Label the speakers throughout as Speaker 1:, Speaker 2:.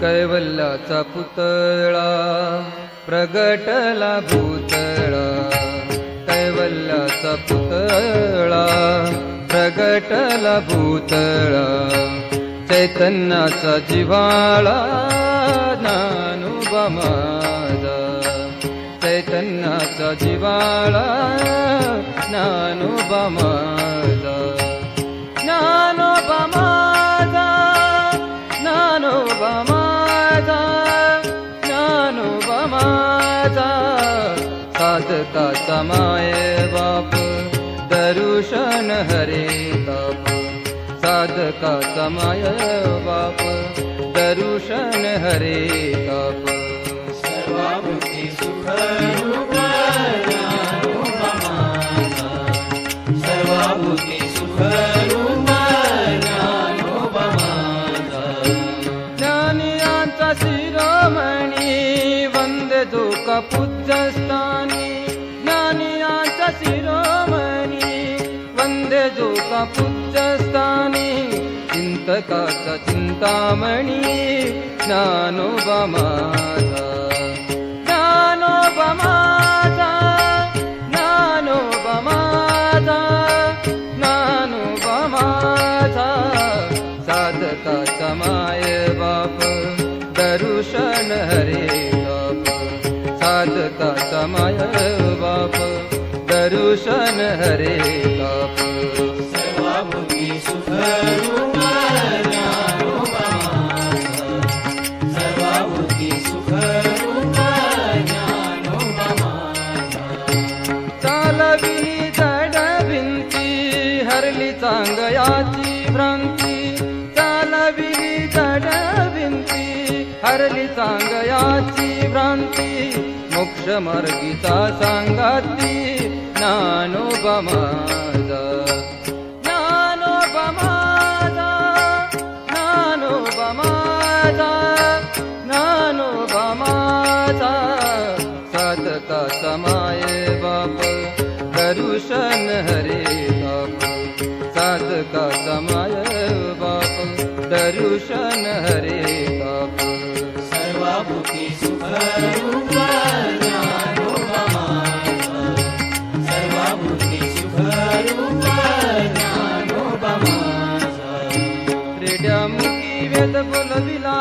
Speaker 1: कैवल्याचा पुतळा प्रगटला भूतळा. कैवल्याचा पुतळा प्रगटला भूतळा. चैतन्याचा जिवाळा ज्ञानोबा माझा. चैतन्याचा जिवाळा ज्ञानोबा माझा. ज्ञानोबा साधकाचा माय बाप दरुशन हरे ताप साधकाचा माय बाप दरुशन हरे ताप
Speaker 2: सर्वाभूती सुखरूप ज्ञानोबा माझा. सर्वाभूती सुखरूप ज्ञानोबा माझा.
Speaker 1: ज्ञानियांचा शिरोमणी वंदे जो ज्ञानोबा माझा ज्ञानोबा माझा ज्ञानोबा माझा साधकाचा माय बाप दरुशन हरे बाप साधकाचा माय दरुशन हरे बाप.
Speaker 2: सर्वाभूती सुखरूप सर्वाभूती
Speaker 1: चालविली जड भिंती हरली चांगयाची भ्रांती. चालविली जड भिंती हरली चांगयाची भ्रांती. मोक्ष मार्गीचा सांगाती. ज्ञानोबा माझा ज्ञानोबा माझा साधका समाय बाप दरुशन हरे बाप। साधका समाय बाप दरुशन हरे बाप।
Speaker 2: सर्वाभूती सुखरूप फुलविला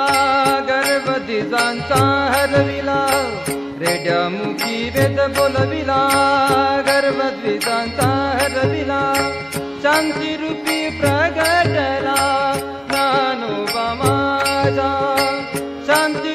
Speaker 2: गर्भतीजांचा हरविला रेड्या
Speaker 1: मुखी वेद बोलविला गर्भद्विजांचा हरविला शांती रूपी प्रगटला ज्ञानोबा माझा शांती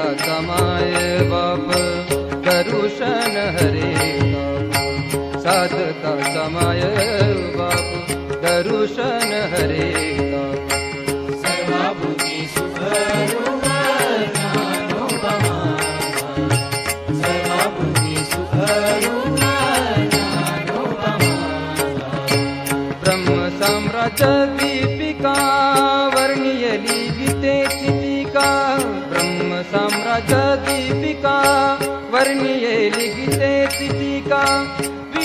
Speaker 1: साधकाचा माय बाप दरुशन हरे माय बाप दरुशन हरे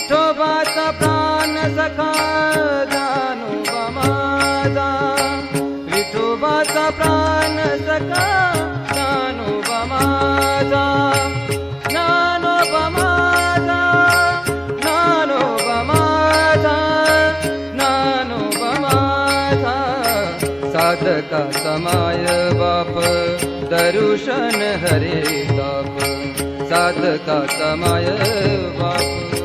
Speaker 1: प्राण सखा जानोबा माझा विठोबाचा प्राण सखा साधका समाय बाप दरुशन हरे ताप। साधका समाय बाप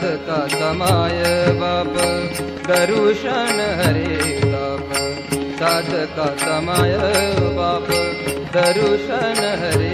Speaker 1: समाय बाप दरुशन हरे साधका समाय बाप दरुशन हरे